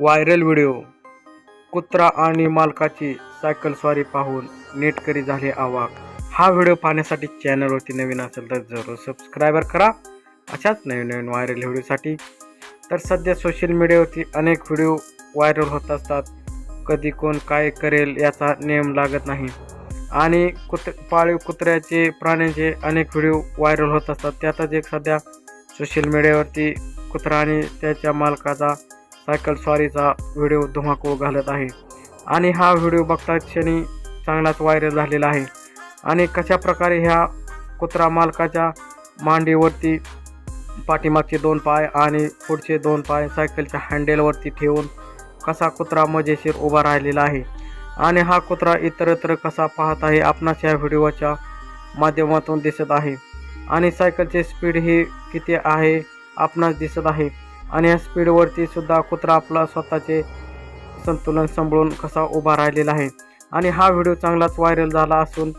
Viral video. कुत्रा आणि मालकाची cycle स्वारी पाहून नेटकरी झाले आवाक. हा व्हिडिओ पाहण्यासाठी चॅनलवरती नवीन असेल तर जरूर सबस्क्रायबर करा. अशाच नवीन नवीन व्हायरल व्हिडिओसाठी. तर सध्या सोशल मीडियावरती अनेक व्हिडिओ व्हायरल होत असतात. कधी कोण काय करेल याचा नियम लागत नाही. आणि कुत पाळीव कुत्र्याचे प्राण्यांचे अनेक व्हिडिओ व्हायरल होत असतात. त्यातच एक सध्या सोशल मीडियावरती कुत्रा आणि त्याच्या मालकाचा सायकल स्वारीचा व्हिडिओ धुमाकूळ घालत आहे. आणि हा व्हिडिओ बघता क्षणी चांगलाच व्हायरल झालेला आहे. आणि कशा प्रकारे ह्या कुत्रा मालकाच्या मांडीवरती पाठीमागचे दोन पाय आणि पुढचे दोन पाय सायकलच्या हँडेलवरती ठेवून कसा कुत्रा मजेशीर उभा राहिलेला आहे आणि हा कुत्रा इतरत्र कसा पाहत आहे आपणास या व्हिडिओच्या माध्यमातून दिसत आहे. आणि सायकलचे स्पीड ही किती आहे आपणास दिसत आहे. आणि या स्पीडवरती सुद्धा कुत्रा आपला स्वतःचे संतुलन सांभाळून कसा उभा राहिलेला आहे. आणि हा व्हिडिओ चांगलाच व्हायरल झाला असून